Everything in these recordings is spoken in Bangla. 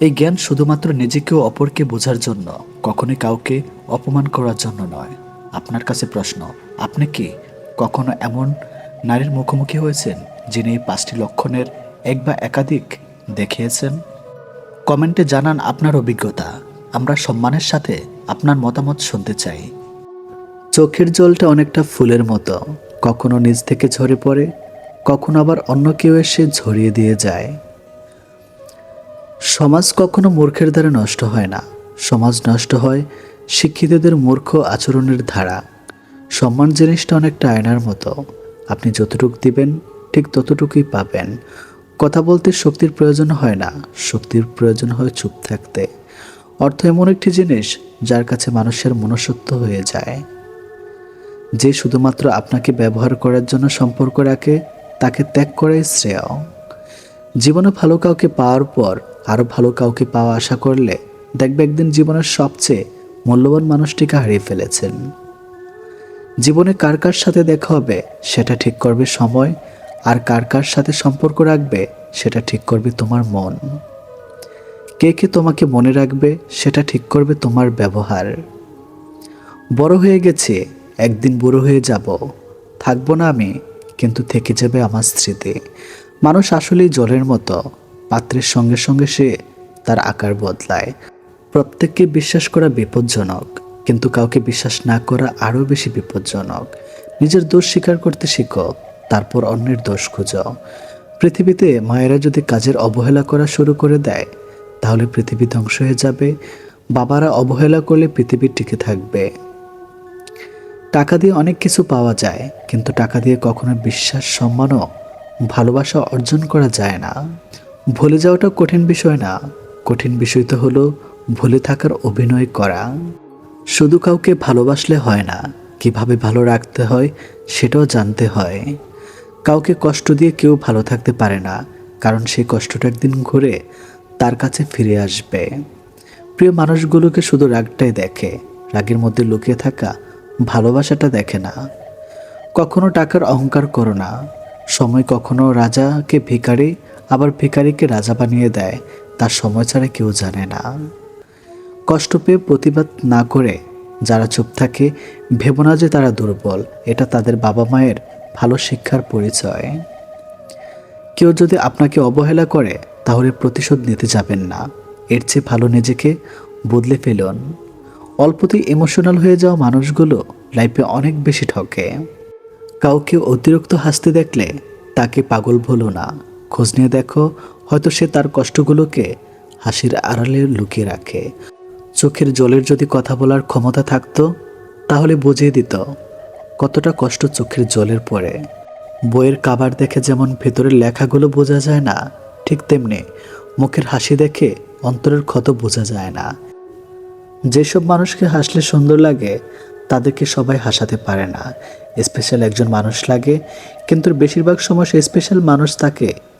এই জ্ঞান শুধুমাত্র নিজেকে ও অপরকে বোঝার জন্য, কখনোই কাউকে অপমান করার জন্য নয়। আপনার কাছে প্রশ্ন, আপনি কি কখনো এমন নারীর মুখোমুখি হয়েছেন, যিনি এই পাঁচটি লক্ষণের এক বা একাধিক দেখিয়েছেন? কমেন্টে জানান আপনার অভিজ্ঞতা। আমরা সম্মানের সাথে আপনার মতামত শুনতে চাই। চোখের জলটা অনেকটা ফুলের মতো, কখনো নিজ থেকে ঝরে পড়ে, কখনো আবার অন্য কেউ এসে ঝরিয়ে দিয়ে যায়। সমাজ কখনো মূর্খের দ্বারা নষ্ট হয় না। সমাজ নষ্ট হয় শিক্ষিতদের মূর্খ আচরণের ধারা। সম্মান জিনিসটা অনেকটা আয়নার মতো। আপনি যতটুকু দিবেন, ঠিক ততটুকুই পাবেন। কথা বলতে শক্তির প্রয়োজন হয় না। শক্তির প্রয়োজন হয় চুপ থাকতে। অর্থ এমন একটি জিনিস যার কাছে মানুষের মনসত্ব হয়ে যায়। যে শুধুমাত্র আপনাকে ব্যবহার করার জন্য সম্পর্ক রাখে, তাকে ত্যাগ করাই শ্রেয়। জীবনে ভালো কাউকে পাওয়ার পর আরও ভালো কাউকে পাওয়া আশা করলে দেখবে একদিন জীবনের সবচেয়ে মূল্যবান মানুষটিকে হারিয়ে ফেলেছেন। জীবনে কার কার সাথে দেখা হবে সেটা ঠিক করবে সময়, আর কার কার সাথে সম্পর্ক রাখবে সেটা ঠিক করবে তোমার মন। কে কে তোমাকে মনে রাখবে সেটা ঠিক করবে তোমার ব্যবহার। বড় হয়ে গেছে, একদিন বুড়ো হয়ে যাব। থাকব না আমি, কিন্তু থেকে যাবে আমার স্মৃতি। মানুষ আসলেই জলের মতো। পাত্রের সঙ্গে সঙ্গে সে তার আকার বদলায়। প্রত্যেককে বিশ্বাস করা বিপজ্জনক, কিন্তু কাউকে বিশ্বাস না করা আরও বেশি বিপজ্জনক। নিজের দোষ স্বীকার করতে শিখো, তারপর অন্যের দোষ খুঁজো। পৃথিবীতে মায়েরা যদি কাজের অবহেলা করা শুরু করে দেয়, তাহলে পৃথিবী ধ্বংস হয়ে যাবে। বাবারা অবহেলা করলে পৃথিবী টিকে থাকবে। টাকা দিয়ে অনেক কিছু পাওয়া যায়, কিন্তু টাকা দিয়ে কখনো বিশ্বাস, সম্মানও, ভালোবাসা অর্জন করা যায় না। ভুলে যাওয়াটা কঠিন বিষয় না। কঠিন বিষয় তো হলো ভুলে থাকার অভিনয় করা। শুধু কাউকে ভালোবাসলে হয় না, কীভাবে ভালো রাখতে হয় সেটাও জানতে হয়। কাউকে কষ্ট দিয়ে কেউ ভালো থাকতে পারে না, কারণ সেই কষ্টটা একদিন ঘুরে তার কাছে ফিরে আসবে। প্রিয় মানুষগুলোকে শুধু রাগটাই দেখে, রাগের মধ্যে লুকিয়ে থাকা ভালোবাসাটা দেখে না। কখনো টাকার অহংকার করো না। সময় কখনো রাজাকে ভিখারি আবার ভিখারিকে রাজা বানিয়ে দেয়। তার সময় ছাড়া কেউ জানে না। কষ্ট পেয়ে প্রতিবাদ না করে যারা চুপ থাকে, ভেবো না যে তারা দুর্বল। এটা তাদের বাবা মায়ের ভালো শিক্ষার পরিচয়। কেউ যদি আপনাকে অবহেলা করে, তাহলে প্রতিশোধ নিতে যাবেন না। এর চেয়ে ভালো নিজেকে বদলে ফেলুন। অল্পতেই ইমোশনাল হয়ে যাওয়া মানুষগুলো লাইফে অনেক বেশি ঠকে। কাউকে অতিরিক্ত হাসতে দেখলে তাকে পাগল ভুলো না। খোঁজ নিয়ে দেখো, হয়তো সে তার কষ্টগুলোকে হাসির আড়ালে লুকিয়ে রাখে। চোখের জলের যদি কথা বলার ক্ষমতা থাকতো, তাহলে বুঝিয়ে দিত কতটা কষ্ট চোখের জলের পরে বইয়ের কাবার দেখে যেমন ভেতরের লেখাগুলো বোঝা যায় না, ঠিক তেমনি মুখের হাসি দেখে অন্তরের ক্ষত বোঝা যায় না। যেসব মানুষকে হাসলে সুন্দর লাগে, তাদেরকে সবাই হাসাতে পারে না। স্পেশাল একজন মানুষ লাগে, কিন্তু বেশিরভাগ সময় সে স্পেশাল মানুষ তাকে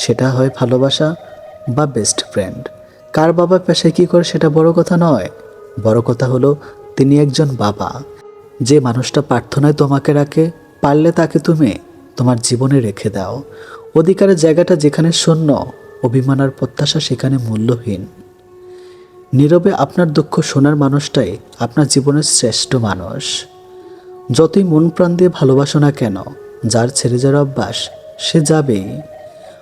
সেটা হয় ভালোবাসা বা বেস্ট ফ্রেন্ড কার বাবা পেশায় কী করে সেটা বড় কথা নয়। বড় কথা হলো, তিনি একজন বাবা। যে মানুষটা প্রার্থনায় তোমাকে রাখে, পারলে তাকে তুমি তোমার জীবনে রেখে দাও। অধিকারের জায়গাটা যেখানে শূন্য, অভিমান আর প্রত্যাশা সেখানে মূল্যহীন। নীরবে আপনার দুঃখ শোনার মানুষটাই আপনার জীবনের শ্রেষ্ঠ মানুষ। যতই মন প্রাণ দিয়ে ভালোবাসো না কেন, যার ছেড়ে যাওয়ার অভ্যাস, সে যাবেই।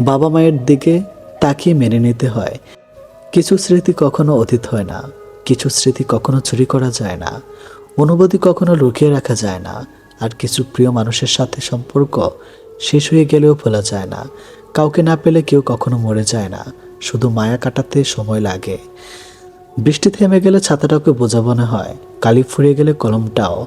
বাবা মায়ের দিকে তাকিয়ে মেনে নিতে হয়। কিছু স্মৃতি কখনো অতীত হয় না, কিছু স্মৃতি কখনো চুরি করা যায় না, অনুভূতি কখনো লুকিয়ে রাখা যায় না, আর কিছু প্রিয় মানুষের সাথে সম্পর্ক শেষ হয়ে গেলেও ভোলা যায় না। কাউকে না পেলে কেউ কখনো মরে যায় না, শুধু মায়া কাটাতে সময় লাগে। বৃষ্টি থেমে গেলে ছাতাটাকে বোঝা মনে হয়, কালি ফুরিয়ে গেলে কলমটাও।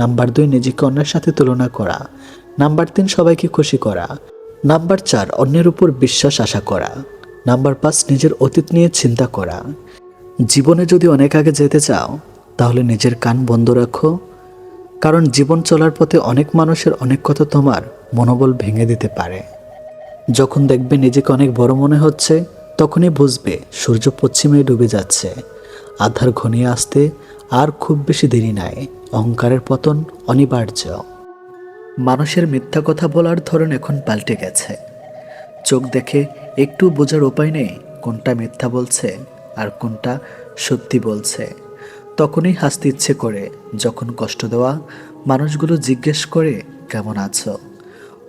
নাম্বার দুই, নিজেকে অন্যের সাথে তুলনা করা। নাম্বার তিন, সবাইকে খুশি করা। নাম্বার চার, অন্যের উপর বিশ্বাস আশা করা। নাম্বার পাঁচ, নিজের অতীত নিয়ে চিন্তা করা। জীবনে যদি অনেক আগে যেতে চাও, তাহলে নিজের কান বন্ধ রাখো। কারণ জীবন চলার পথে অনেক মানুষের অনেক কথা তোমার মনোবল ভেঙে দিতে পারে। যখন দেখবে নিজেকে অনেক বড় মনে হচ্ছে, তখনই বুঝবে সূর্য পশ্চিমে ডুবে যাচ্ছে। আধার ঘনিয়ে আসতে আর খুব বেশি দেরি নাই। অহংকারের পতন অনিবার্য। মানুষের মিথ্যা কথা বলার ধরন এখন পাল্টে গেছে। চোখ দেখে একটু বোঝার উপায় নেই কোনটা মিথ্যা বলছে আর কোনটা সত্যি বলছে। তখনই হাসতে ইচ্ছে করে, যখন কষ্ট দেওয়া মানুষগুলো জিজ্ঞেস করে, কেমন আছো?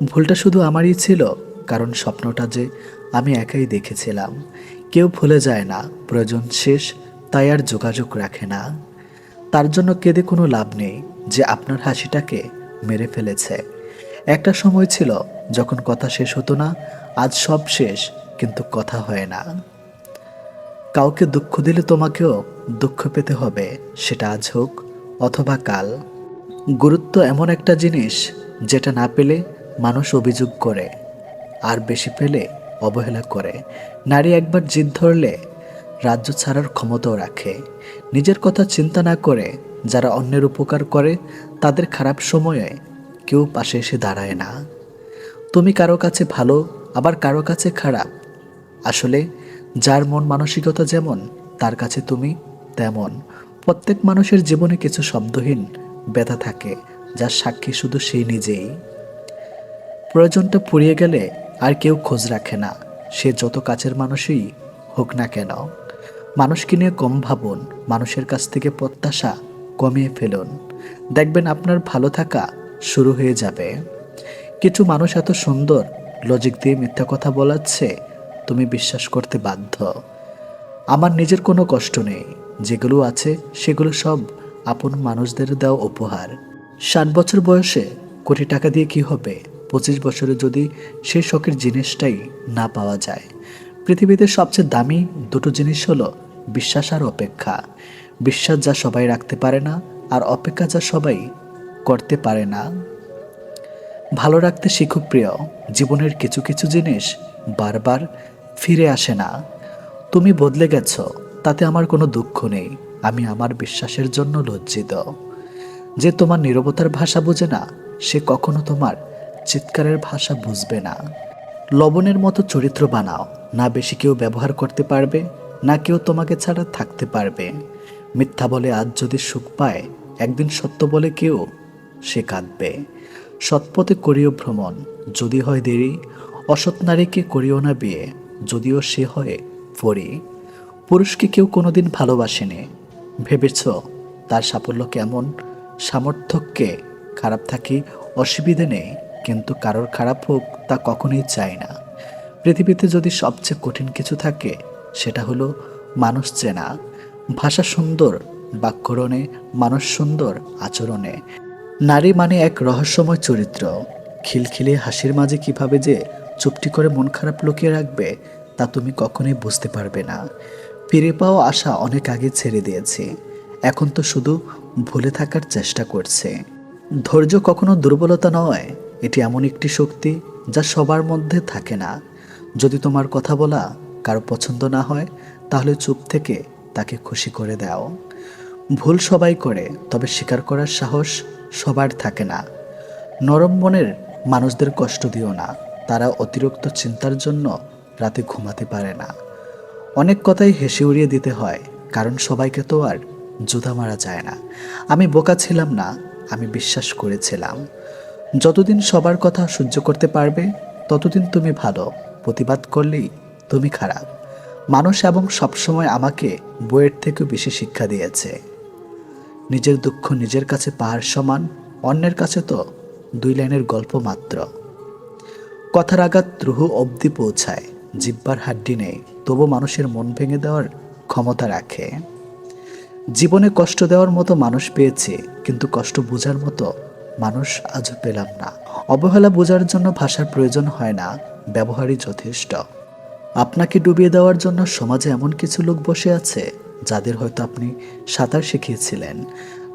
ভুলটা শুধু আমারই ছিল, কারণ স্বপ্নটা যে আমি একাই দেখেছিলাম। কেউ ভুলে যায় না, প্রয়োজন শেষ, তাই আর যোগাযোগ রাখে না। তার জন্য কেঁদে কোনো লাভ নেই যে আপনার হাসিটাকে মেরে ফেলেছে। একটা সময় ছিল যখন কথা শেষ হতো না, আজ সব শেষ, কিন্তু কথা হয় না। কাউকে দুঃখ দিলে তোমাকেও দুঃখ পেতে হবে, সেটা আজ হোক অথবা কাল। গুরুত্ব এমন একটা জিনিস যেটা না পেলে মানুষ অভিযোগ করে, আর বেশি পেলে অবহেলা করে। নারী একবার জিদ ধরলে রাজ্য ছাড়ার ক্ষমতাও রাখে। নিজের কথা চিন্তা না করে যারা অন্যের উপকার করে, তাদের খারাপ সময়ে কেউ পাশে এসে দাঁড়ায় না। তুমি কারও কাছে ভালো, আবার কারও কাছে খারাপ। আসলে যার মন মানসিকতা যেমন, তার কাছে তুমি তেমন। প্রত্যেক মানুষের জীবনে কিছু শব্দহীন ব্যথা থাকে, যার সাক্ষী শুধু সেই নিজেই। প্রয়োজনটা পুড়িয়ে গেলে আর কেউ খোঁজ রাখে না। সে যত কাছের মানুষই হোক না কেন। মানুষকে নিয়ে কম ভাবুন, মানুষের কাছ থেকে প্রত্যাশা কমিয়ে ফেলুন। দেখবেন আপনার ভালো থাকা শুরু হয়ে যাবে। কিছু মানুষ এত সুন্দর লজিক দিয়ে মিথ্যা কথা বলাচ্ছে, তুমি বিশ্বাস করতে বাধ্য। আমার নিজের কোনো কষ্ট নেই, যেগুলো আছে সেগুলো সব আপন মানুষদের দেওয়া উপহার। ষাট বছর বয়সে কোটি টাকা দিয়ে কি হবে? পঁচিশ বছরে যদি সেই শখের জিনিসটাই না পাওয়া যায়। পৃথিবীতে সবচেয়ে দামি দুটো জিনিস হলো বিশ্বাস আর অপেক্ষা। বিশ্বাস যা সবাই রাখতে পারে না আর অপেক্ষা যা সবাই করতে পারে না। ভালো রাখতে শিখুক প্রিয়, জীবনের কিছু কিছু জিনিস বারবার ফিরে আসে না। তুমি বদলে গেছ, তাতে আমার কোনো দুঃখ নেই, আমি আমার বিশ্বাসের জন্য লজ্জিত। যে তোমার নীরবতার ভাষা বোঝে না, সে কখনো তোমার চিৎকারের ভাষা বুঝবে না। লবণের মতো চরিত্র বানাও, না বেশি কেউ ব্যবহার করতে পারবে না কেউ তোমাকে ছাড়া থাকতে পারবে। মিথ্যা বলে আজ যদি সুখ পায়, একদিন সত্য বলে কেউ সে কাঁদবে। সৎপথে করিও ভ্রমণ, যদি হয় দেরি। অসৎ নারীকে করিও না বিয়ে, যদিও সে হয় পরি। পুরুষকে কেউ কোনোদিন ভালোবাসেনি। ভেবেছ তার সাফল্য কেমন? সামর্থ্যকে খারাপ থাকি অসুবিধে নেই, কিন্তু কারোর খারাপ হোক তা কখনোই চায় না। পৃথিবীতে যদি সবচেয়ে কঠিন কিছু থাকে সেটা হলো মানুষ চেনা। ভাষা সুন্দর, বাক্যরণে মানুষ সুন্দর আচরণে। নারী মানে এক রহস্যময় চরিত্র। খিলখিলে হাসির মাঝে কীভাবে যে চুপটি করে মন খারাপ লুকিয়ে রাখবে, তা তুমি কখনোই বুঝতে পারবে না। ফিরে পাওয়া আশা অনেক আগে ছেড়ে দিয়েছি। এখন তো শুধু ভুলে থাকার চেষ্টা করছে। ধৈর্য কখনো দুর্বলতা নয়, এটি এমন একটি শক্তি যা সবার মধ্যে থাকে না। যদি তোমার কথা বলা কারও পছন্দ না হয়, তাহলে চুপ থেকে তাকে খুশি করে দাও। ভুল সবাই করে, তবে স্বীকার করার সাহস সবার থাকে না। নরম মনের মানুষদের কষ্ট দিও না, তারা অতিরিক্ত চিন্তার জন্য রাতে ঘুমাতে পারে না। অনেক কথাই হেসে উড়িয়ে দিতে হয়, কারণ সবাইকে তো আর জুতা মারা যায় না। আমি বোকা ছিলাম না, আমি বিশ্বাস করেছিলাম। যতদিন সবার কথা সহ্য করতে পারবে, ততদিন তুমি ভালো, প্রতিবাদ করলেই তুমি খারাপ। মানুষ এবং সবসময় আমাকে বইয়ের থেকেও বেশি শিক্ষা দিয়েছে। নিজের দুঃখ নিজের কাছে পাহাড় সমান, অন্যের কাছে তো দুই লাইনের গল্প মাত্র। কথার আঘাত রুহু অবধি পৌঁছায়, জিব্বার হাড্ডি নেই, তবু মানুষের মন ভেঙে দেওয়ার ক্ষমতা রাখে। জীবনে কষ্ট দেওয়ার মতো মানুষ পেয়েছে, কিন্তু কষ্ট বোঝার মতো মানুষ আজও পেলাম না। অবহেলা বোঝার জন্য ভাষার প্রয়োজন হয় না, ব্যবহারই যথেষ্ট। আপনাকে ডুবিয়ে দেওয়ার জন্য সমাজে এমন কিছু লোক বসে আছে, যাদের হয়তো আপনি সাঁতার শিখিয়েছিলেন।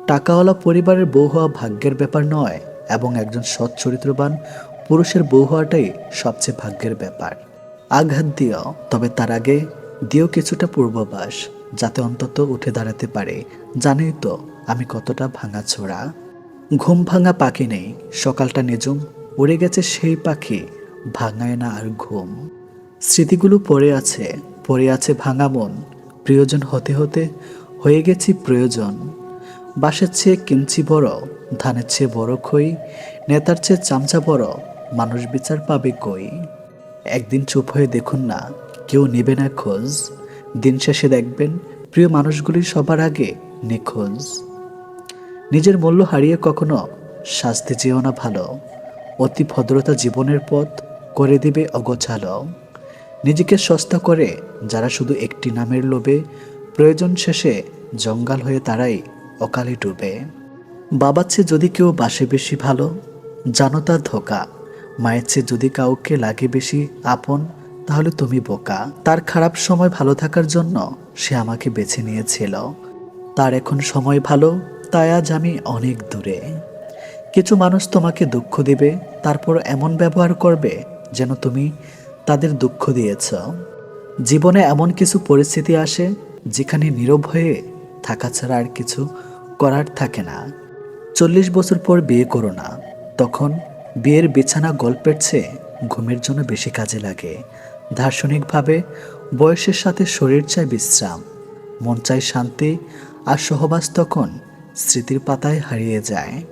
টাকাওয়ালা পরিবারের বউ হওয়া ভাগ্যের ব্যাপার নয়, এবং একজন সৎ চরিত্রবান পুরুষের বউ হওয়াটাই সবচেয়ে ভাগ্যের ব্যাপার। আঘাত দিও, তবে তার আগে দিও কিছুটা পূর্ববাস যাতে অন্তত উঠে দাঁড়াতে পারে। জানেই তো, আমি কতটা ভাঙাছোড়া ঘুম ভাঙা পাখি নেই, সকালটা নিজুম উড়ে গেছে সেই পাখি, ভাঙায় না আর ঘুম। স্মৃতিগুলো পড়ে আছে পড়ে আছে ভাঙা মন। প্রিয়জন হতে হতে হয়ে গেছি প্রয়োজন। বাসের চেয়ে কিঞ্চি বড়, ধানের চেয়ে বড় খই, নেতার চেয়ে চামচা বড়, মানুষ বিচার পাবে কই? একদিন চুপ হয়ে দেখুন না, কেউ নেবে না খোঁজ। দিন শেষে দেখবেন প্রিয় মানুষগুলি সবার আগে নিখোঁজ। নিজের মূল্য হারিয়ে কখনো শাস্তি চেয়েও না ভালো। অতি ভদ্রতা জীবনের পথ করে দিবে অগোছালো। নিজেকে সস্তা করে, যারা শুধু একটি নামের লোভে, প্রয়োজন শেষে জঙ্গাল হয়ে তারাই অকালে ডুবে। বাবার চেয়ে যদি কেউ বাসে বেশি ভালো, জানো তার ধোকা। মায়ের চেয়ে যদি কাউকে লাগে বেশি আপন, তাহলে তুমি বোকা। তার খারাপ সময় ভালো থাকার জন্য সে আমাকে বেছে নিয়েছিল। তার এখন সময় ভালো, তাই আজ আমি অনেক দূরে। কিছু মানুষ তোমাকে দুঃখ দিবে তারপর এমন ব্যবহার করবে যেন তুমি তাদের দুঃখ দিয়েছ। জীবনে এমন কিছু পরিস্থিতি আসে যেখানে নীরব হয়ে থাকা ছাড়া আর কিছু করার থাকে না। চল্লিশ বছর পর বিয়ে করো না। তখন বিয়ের বিছানা গল্পের চেয়ে ঘুমের জন্য বেশি কাজে লাগে। দার্শনিকভাবে বয়সের সাথে শরীর চায় বিশ্রাম, মন চায় শান্তি আর সহবাস তখন স্মৃতির পাতায় হারিয়ে যায়।